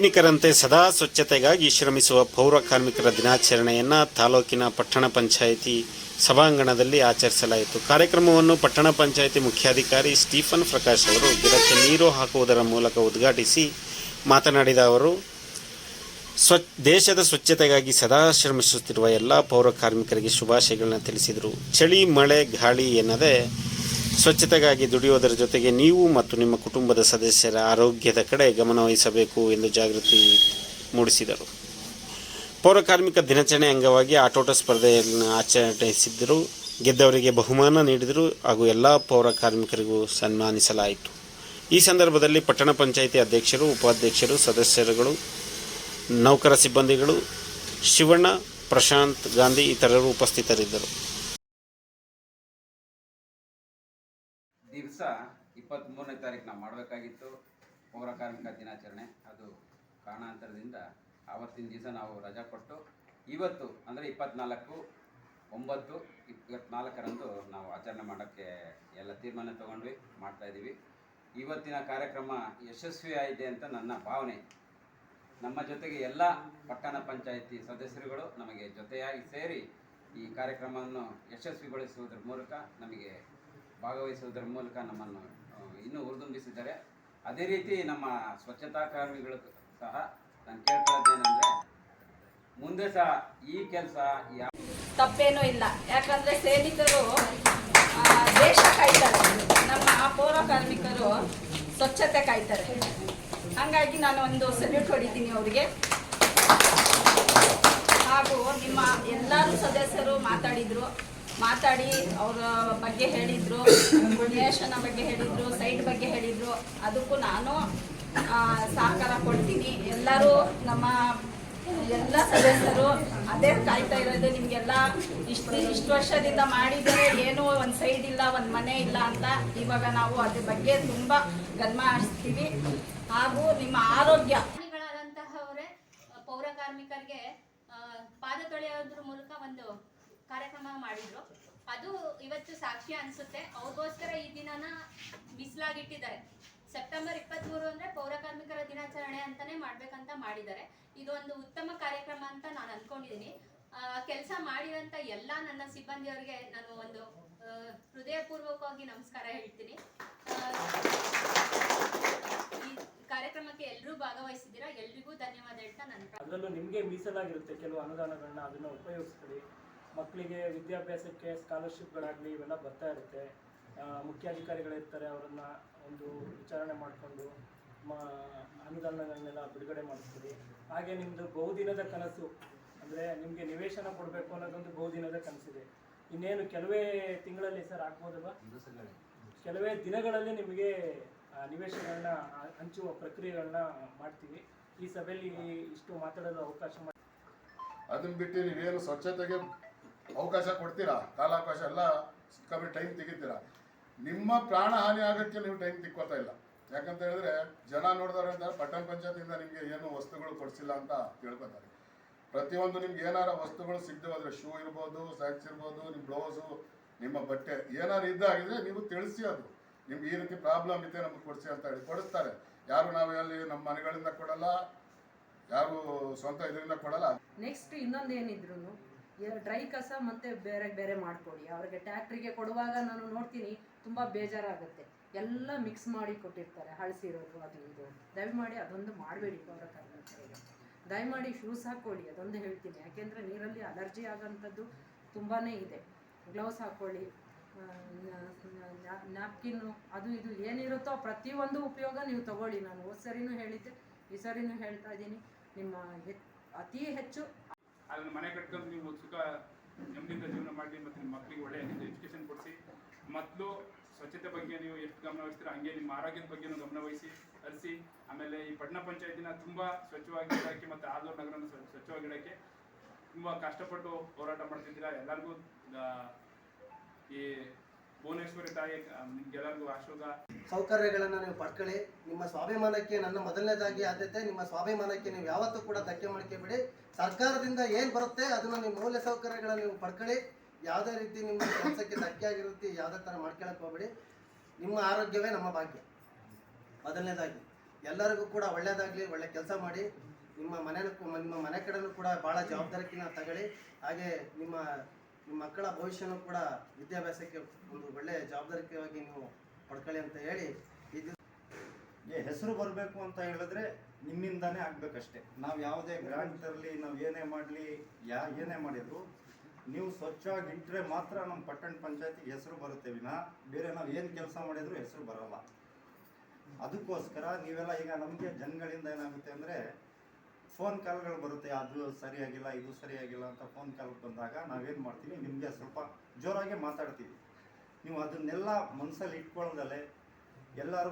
ಕಾರ್ಮಿಕರಂತೆ ಸದಾ ಸ್ವಚ್ಛತೆಗಾಗಿ ಶ್ರಮಿಸುವ ಪೌರ ಕಾರ್ಮಿಕರ ದಿನಾಚರಣೆಯನ್ನ ತಾಲೂಕಿನ ಪಟ್ಟಣ ಪಂಚಾಯಿತಿ ಸಭಾಂಗಣದಲ್ಲಿ ಆಚರಿಸಲಾಯಿತು. ಕಾರ್ಯಕ್ರಮವನ್ನು ಪಟ್ಟಣ ಪಂಚಾಯಿತಿ ಮುಖ್ಯಾಧಿಕಾರಿ ಸ್ಟೀಫನ್ ಪ್ರಕಾಶ್ ಅವರು ಗಿಡಕ್ಕೆ ನೀರು ಹಾಕುವುದರ ಮೂಲಕ ಉದ್ಘಾಟಿಸಿ ಮಾತನಾಡಿದ ಅವರು ದೇಶದ ಸ್ವಚ್ಛತೆಗಾಗಿ ಸದಾ ಶ್ರಮಿಸುತ್ತಿರುವ ಎಲ್ಲ ಪೌರ ಕಾರ್ಮಿಕರಿಗೆ ಶುಭಾಶಯಗಳನ್ನು ತಿಳಿಸಿದರು. ಚಳಿ, ಮಳೆ, ಗಾಳಿ ಎನ್ನದೆ ಸ್ವಚ್ಛತೆಗಾಗಿ ದುಡಿಯುವುದರ ಜೊತೆಗೆ ನೀವು ಮತ್ತು ನಿಮ್ಮ ಕುಟುಂಬದ ಸದಸ್ಯರ ಆರೋಗ್ಯದ ಕಡೆ ಗಮನ ವಹಿಸಬೇಕು ಎಂದು ಜಾಗೃತಿ ಮೂಡಿಸಿದರು. ಪೌರಕಾರ್ಮಿಕ ದಿನಾಚರಣೆ ಅಂಗವಾಗಿ ಆಟೋಟ ಸ್ಪರ್ಧೆಯನ್ನು ಆಚರಿಸಿದ್ದರು. ಗೆದ್ದವರಿಗೆ ಬಹುಮಾನ ನೀಡಿದರು ಹಾಗೂ ಎಲ್ಲ ಪೌರಕಾರ್ಮಿಕರಿಗೂ ಸನ್ಮಾನಿಸಲಾಯಿತು. ಈ ಸಂದರ್ಭದಲ್ಲಿ ಪಟ್ಟಣ ಪಂಚಾಯಿತಿ ಅಧ್ಯಕ್ಷರು, ಉಪಾಧ್ಯಕ್ಷರು, ಸದಸ್ಯರುಗಳು, ನೌಕರ ಸಿಬ್ಬಂದಿಗಳು, ಶಿವಣ್ಣ, ಪ್ರಶಾಂತ್ ಗಾಂಧಿ ಇತರರು ಉಪಸ್ಥಿತರಿದ್ದರು. ದಿವಸ ಇಪ್ಪತ್ತ್ಮೂರನೇ ತಾರೀಕು ನಾವು ಮಾಡಬೇಕಾಗಿತ್ತು. ಪೌರ ಕಾರ್ಮಿಕ ದಿನಾಚರಣೆ. ಅದು ಕಾರಣಾಂತರದಿಂದ ಆವತ್ತಿನ ದಿವಸ ನಾವು ರಜಾ ಕೊಟ್ಟು ಇವತ್ತು ಅಂದರೆ ಇಪ್ಪತ್ನಾಲ್ಕು, ಒಂಬತ್ತು, ಇಪ್ಪತ್ನಾಲ್ಕರಂದು ನಾವು ಆಚರಣೆ ಮಾಡೋಕ್ಕೆ ಎಲ್ಲ ತೀರ್ಮಾನ ತಗೊಂಡ್ವಿ, ಮಾಡ್ತಾ ಇದ್ದೀವಿ. ಇವತ್ತಿನ ಕಾರ್ಯಕ್ರಮ ಯಶಸ್ವಿ ಆಗಿದೆ ಅಂತ ನನ್ನ ಭಾವನೆ. ನಮ್ಮ ಜೊತೆಗೆ ಎಲ್ಲ ಪಟ್ಟಣ ಪಂಚಾಯಿತಿ ಸದಸ್ಯರುಗಳು ನಮಗೆ ಜೊತೆಯಾಗಿ ಸೇರಿ ಈ ಕಾರ್ಯಕ್ರಮವನ್ನು ಯಶಸ್ವಿಗೊಳಿಸುವುದರ ಮೂಲಕ ನಮಗೆ ಭಾಗವಹಿಸುವುದರ ಮೂಲಕ ನಮ್ಮನ್ನು ಇನ್ನೂ ಹುರಿದುಂಬಿಸಿದ್ದಾರೆ ಅದೇ ರೀತಿ ನಮ್ಮ ಸ್ವಚ್ಛತಾ ಕಾರ್ಮಿಗಳು ಸಹ ನಾನು ಕೇಳ್ಕೊಳ್ಳೋದೇನೆಂದರೆ ಮುಂದೆ ಸಹ ಈ ಕೆಲಸ ಯಾವ ತಪ್ಪೇನೂ ಇಲ್ಲ. ಯಾಕಂದ್ರೆ ಸೈನಿಕರು ದೇಶ ಕಾಯ್ತಾರೆ. ನಮ್ಮ ಪೌರ ಕಾರ್ಮಿಕರು ಸ್ವಚ್ಛತೆ ಕಾಯ್ತಾರೆ. ಹಂಗಾಗಿ ನಾನು ಒಂದು ಸಲ್ಯೂಟ್ ಹೊಡಿತೀನಿ ಅವರಿಗೆ. ಹಾಗೂ ನಿಮ್ಮ ಎಲ್ಲರೂ ಸದಸ್ಯರು ಮಾತಾಡಿದ್ರು. ಮಾತಾಡಿ ಅವರ ಬಗ್ಗೆ ಹೇಳಿದ್ರು ನೇಷನ ಬಗ್ಗೆ ಹೇಳಿದ್ರು ಸೈಟ್ ಬಗ್ಗೆ ಹೇಳಿದ್ರು. ಅದಕ್ಕೂ ನಾನು ಸಹಕಾರ ಕೊಡ್ತೀನಿ. ಎಲ್ಲರೂ ನಮ್ಮ ಎಲ್ಲ ಸದಸ್ಯರು ಅದೇ ಕಾಯ್ತಾ ಇರೋದು. ನಿಮಗೆಲ್ಲ ಇಷ್ಟು ಇಷ್ಟು ವರ್ಷದಿಂದ ಮಾಡಿದರೆ ಏನೂ ಒಂದು ಸೈಡ್ ಇಲ್ಲ, ಒಂದು ಮನೆ ಇಲ್ಲ ಅಂತ ಇವಾಗ ನಾವು ಅದ್ರ ಬಗ್ಗೆ ತುಂಬ ಗಮನ ಹರಿಸ್ತೀವಿ ಹಾಗೂ ನಿಮ್ಮ ಆರೋಗ್ಯ. ಪೌರ ಕಾರ್ಮಿಕರಿಗೆ ಪಾದ ತೊಳೆಯೋದ್ರ ಮೂಲಕ ಒಂದು ಕಾರ್ಯಕ್ರಮ ಮಾಡಿದ್ರು. ಅದು ಇವತ್ತು ಸಾಕ್ಷಿ ಅನ್ಸುತ್ತೆ. ಅವ್ರಿಗೋಸ್ಕರ ಈ ದಿನನ ಮೀಸಲಾಗಿಟ್ಟಿದ್ದಾರೆ ಸೆಪ್ಟೆಂಬರ್ ಇಪ್ಪತ್ತ್ಮೂರು ಅಂದ್ರೆ ಪೌರ ಕಾರ್ಮಿಕರ ದಿನಾಚರಣೆ ಅಂತಾನೆ ಮಾಡ್ಬೇಕಂತ ಮಾಡಿದ್ದಾರೆ. ಇದೊಂದು ಉತ್ತಮ ಕಾರ್ಯಕ್ರಮ ಅಂತ ನಾನು ಅನ್ಕೊಂಡಿದ್ದೀನಿ ಕೆಲಸ ಮಾಡಿದಂತ ಎಲ್ಲ ನನ್ನ ಸಿಬ್ಬಂದಿಯವರಿಗೆ ನಾನು ಒಂದು ಹೃದಯಪೂರ್ವಕವಾಗಿ ನಮಸ್ಕಾರ ಹೇಳ್ತೀನಿ. ಈ ಕಾರ್ಯಕ್ರಮಕ್ಕೆ ಎಲ್ಲರೂ ಭಾಗವಹಿಸಿದ್ದೀರಾ? ಎಲ್ರಿಗೂ ಧನ್ಯವಾದ ಹೇಳ್ತಾ ನನ್ನ ಅದರಲ್ಲೂ ನಿಮಗೆ ಮೀಸಲಾಗಿರುತ್ತೆ. ಕೆಲವು ಅನುದಾನಗಳನ್ನ ಅದನ್ನ ಉಪಯೋಗಿಸ್ಕೊಳ್ಳಿ. ಮಕ್ಕಳಿಗೆ ವಿದ್ಯಾಭ್ಯಾಸಕ್ಕೆ ಸ್ಕಾಲರ್ಶಿಪ್ಗಳಾಗಲಿ ಇವೆಲ್ಲ ಬರ್ತಾ ಇರುತ್ತೆ. ಮುಖ್ಯಾಧಿಕಾರಿಗಳಿರ್ತಾರೆ, ಅವರನ್ನು ಒಂದು ವಿಚಾರಣೆ ಮಾಡಿಕೊಂಡು ಮ, ಅನುದಾನಗಳನ್ನೆಲ್ಲ ಬಿಡುಗಡೆ ಮಾಡಿಸ್ತೀರಿ ಹಾಗೆ ನಿಮ್ಮದು ಬಹುದಿನದ ಕನಸು, ಅಂದರೆ ನಿಮಗೆ ನಿವೇಶನ ಕೊಡಬೇಕು ಅನ್ನೋದೊಂದು ಬಹುದಿನದ ಕನಸಿದೆ. ಇನ್ನೇನು ಕೆಲವೇ ತಿಂಗಳಲ್ಲಿ ಸರ್ ಆಗ್ಬೋದಲ್ವಾ? ಕೆಲವೇ ದಿನಗಳಲ್ಲಿ ನಿಮಗೆ ನಿವೇಶನಗಳನ್ನ ಹಂಚುವ ಪ್ರಕ್ರಿಯೆಗಳನ್ನ ಮಾಡ್ತೀವಿ. ಈ ಸಭೆಯಲ್ಲಿ ಇಷ್ಟು ಮಾತಾಡಲು ಅವಕಾಶ ಮಾಡಿ ಅದನ್ನ ಬಿಟ್ಟು ನೀವೇನು ಸ್ವಚ್ಛತೆಗೆ ಅವಕಾಶ ಕೊಡ್ತೀರಾ? ಕಾಲಾವಕಾಶ ಎಲ್ಲ ಸಿಕ್ಕಾಬಿಟ್ಟು ಟೈಮ್ ತೆಗಿತೀರಾ? ನಿಮ್ಮ ಪ್ರಾಣ ಹಾನಿ ಆಗೋಕ್ಕೆ ನೀವು ಟೈಮ್ ತಿಕ್ಕೋತಾ ಇಲ್ಲ. ಯಾಕಂತ ಹೇಳಿದ್ರೆ ಜನ ನೋಡಿದವ್ರೆ ಅಂತ ಪಟ್ಟಣ ಪಂಚಾಯತಿಂದ ನಿಮಗೆ ಏನು ವಸ್ತುಗಳು ಕೊಡಿಸಿಲ್ಲ ಅಂತ ತಿಳ್ಕೊತಾರೆ. ಪ್ರತಿಯೊಂದು ನಿಮ್ಗೆ ಏನಾರ ವಸ್ತುಗಳು ಸಿಗದೆ ಹೋದ್ರೆ ಶೂ ಇರ್ಬೋದು ಸ್ಯಾಕ್ಸ್ ಇರ್ಬೋದು ನಿಮ್ಮ ಬ್ಲೌಸು ನಿಮ್ಮ ಬಟ್ಟೆ ಏನಾರು ಇದ್ದಾಗಿದ್ರೆ ನೀವು ತಿಳಿಸಿ ಅದು. ನಿಮ್ಗೆ ಈ ರೀತಿ ಪ್ರಾಬ್ಲಮ್ ಇದೆ ನಮ್ಗೆ ಕೊಡಿಸಿ ಅಂತ ಹೇಳಿ ಕೊಡಿಸ್ತಾರೆ. ಯಾರು ನಾವು ಅಲ್ಲಿ ನಮ್ಮ ಮನೆಗಳಿಂದ ಕೊಡಲ್ಲ, ಯಾರು ಸ್ವಂತ ಇದರಿಂದ ಕೊಡಲ್ಲ. ನೆಕ್ಸ್ಟ್ ಇನ್ನೊಂದು ಏನಿದ್ರು ಡ್ರೈ ಕಸ ಮತ್ತೆ ಬೇರೆ ಬೇರೆ ಮಾಡಿಕೊಡಿ. ಅವ್ರಿಗೆ ಟ್ಯಾಕ್ಟ್ರಿಗೆ ಕೊಡುವಾಗ ನಾನು ನೋಡ್ತೀನಿ, ತುಂಬ ಬೇಜಾರಾಗುತ್ತೆ. ಎಲ್ಲ ಮಿಕ್ಸ್ ಮಾಡಿ ಕೊಟ್ಟಿರ್ತಾರೆ, ಹಳಸಿರೋದು, ಅದು ಇದು ದಯಮಾಡಿ ಅದೊಂದು ಮಾಡಬೇಡಿ ಪೌರ ಕಾರ್ಮಿಕರಿಗೆ ದಯಮಾಡಿ ಶೂಸ್ ಹಾಕ್ಕೊಳ್ಳಿ ಅದೊಂದು ಹೇಳ್ತೀನಿ. ಯಾಕೆಂದರೆ ನೀರಲ್ಲಿ ಅಲರ್ಜಿ ಆಗೋಂಥದ್ದು ತುಂಬಾ ಇದೆ. ಗ್ಲೌಸ್ ಹಾಕ್ಕೊಳ್ಳಿ ನ್ಯಾಪ್ಕಿನ್ನು, ಅದು ಇದು ಏನಿರುತ್ತೋ ಪ್ರತಿಯೊಂದು ಉಪಯೋಗ ನೀವು ತಗೊಳ್ಳಿ. ನಾನು ಹೋದ ಸರಿನೂ ಹೇಳಿದ್ದೆ, ಈ ಸರಿನೂ ಹೇಳ್ತಾ ಇದ್ದೀನಿ. ನಿಮ್ಮ ಹೆ- ಅತಿ ಹೆಚ್ಚು ಅದನ್ನ ಮನೆ ಕಟ್ಕೊಂಡು ನೀವು ಸುಖ, ನೆಮ್ಮದಿಯಿಂದ ಜೀವನ ಮಾಡಿ ಮತ್ತು ನಿಮ್ಮ ಮಕ್ಕಳಿಗೆ ಒಳ್ಳೆಯ ಎಜುಕೇಷನ್ ಕೊಡಿಸಿ. ಮೊದಲು ಸ್ವಚ್ಛತೆ ಬಗ್ಗೆ ನೀವು ಎಷ್ಟು ಗಮನ ವಹಿಸ್ತೀರ ಹಂಗೆ ನಿಮ್ಮ ಆರೋಗ್ಯದ ಬಗ್ಗೆನೂ ಗಮನ ವಹಿಸಿ ಹರಿಸಿ ಆಮೇಲೆ ಈ ಪಟ್ಟಣ ಪಂಚಾಯತಿನ ತುಂಬ ಸ್ವಚ್ಛವಾಗಿ ಇಡೋಕ್ಕೆ ಮತ್ತು ಆಲೂರು ನಗರನ ಸ್ವ- ಸ್ವಚ್ಛವಾಗಿ ಇಡೋಕ್ಕೆ ತುಂಬ ಕಷ್ಟಪಟ್ಟು ಹೋರಾಟ ಮಾಡ್ತಿದ್ದೀರಾ ಎಲ್ಲರಿಗೂ ಈ ಭುವನೇಶ್ವರಿ ತಾಯಿ ಸೌಕರ್ಯಗಳನ್ನು ನೀವು ಪಡ್ಕೊಳ್ಳಿ. ನಿಮ್ಮ ಸ್ವಾಭಿಮಾನಕ್ಕೆ ನನ್ನ ಮೊದಲನೇದಾಗಿ ಆದ್ಯತೆ, ನಿಮ್ಮ ಸ್ವಾಭಿಮಾನಕ್ಕೆ ನೀವು ಯಾವತ್ತೂ ಕೂಡ ಧಕ್ಕೆ ಬಿಡಿ. ಸರ್ಕಾರದಿಂದ ಏನು ಬರುತ್ತೆ ಅದನ್ನ ನಿಮ್ಮ ಮೌಲ್ಯ ಸೌಕರ್ಯಗಳನ್ನು ನೀವು ಪಡ್ಕೊಳ್ಳಿ. ಯಾವುದೇ ರೀತಿ ನಿಮ್ಮ ಕೆಲಸಕ್ಕೆ ಧಕ್ಕೆ ಆಗಿರುತ್ತೆ, ಯಾವುದೇ ಥರ ಮಾಡ್ಕೊಳಕ್ಕೆ ಹೋಗ್ಬೇಡಿ. ನಿಮ್ಮ ಆರೋಗ್ಯವೇ ನಮ್ಮ ಭಾಗ್ಯ. ಮೊದಲನೇದಾಗಿ. ಎಲ್ಲರಿಗೂ ಕೂಡ ಒಳ್ಳೆಯದಾಗಲಿ ಒಳ್ಳೆ ಕೆಲಸ ಮಾಡಿ. ನಿಮ್ಮ ಮನೆ ನಿಮ್ಮ ಮನೆ ಕಡೆನೂ ಕೂಡ ಭಾಳ ಜವಾಬ್ದಾರಿಕಿನ ತಗೊಳ್ಳಿ. ಹಾಗೆ ನಿಮ್ಮ ನಿಮ್ಮ ಮಕ್ಕಳ ಭವಿಷ್ಯನೂ ಕೂಡ ವಿದ್ಯಾಭ್ಯಾಸಕ್ಕೆ ಒಂದು ಒಳ್ಳೆ ಜವಾಬ್ದಾರಿಕವಾಗಿ ನೀವು ಪಡ್ಕೊಳ್ಳಿ ಅಂತ ಹೇಳಿ ಇದು ಹೆಸರು ಬರಬೇಕು ಅಂತ ಹೇಳಿದ್ರೆ ನಿಮ್ಮಿಂದಾನೇ ಆಗ್ಬೇಕಷ್ಟೇ. ನಾವು ಯಾವುದೇ ಗ್ರಾಂಟ್ ತರಲಿ, ನಾವು ಏನೇ ಮಾಡಲಿ, ಯಾ, ಏನೇ ಮಾಡಿದ್ರು ನೀವು ಸ್ವಚ್ಛವಾಗಿ ಇಟ್ಟರೆ ಮಾತ್ರ ನಮ್ಮ ಪಟ್ಟಣ ಪಂಚಾಯತಿಗೆ ಹೆಸರು ಬರುತ್ತೆ ವಿನ. ಬೇರೆ ನಾವು ಏನು ಕೆಲಸ ಮಾಡಿದ್ರು ಹೆಸರು ಬರಲ್ಲ. ಅದಕ್ಕೋಸ್ಕರ ನೀವೆಲ್ಲ ಈಗ ನಮಗೆ ಜನಗಳಿಂದ ಏನಾಗುತ್ತೆ ಅಂದರೆ ಫೋನ್ ಕಾಲ್ಗಳು ಬರುತ್ತೆ, ಅದು ಸರಿಯಾಗಿಲ್ಲ, ಇದು ಸರಿಯಾಗಿಲ್ಲ ಅಂತ ಫೋನ್ ಕಾಲ್ ಬಂದಾಗ ನಾವೇನು ಮಾಡ್ತೀವಿ? ನಿಮಗೆ ಸ್ವಲ್ಪ ಜೋರಾಗಿ ಮಾತಾಡ್ತೀವಿ. ನೀವು ಅದನ್ನೆಲ್ಲ ಮನಸ್ಸಲ್ಲಿ ಇಟ್ಕೊಳ್ಳೋದಲ್ಲೇ ಎಲ್ಲರೂ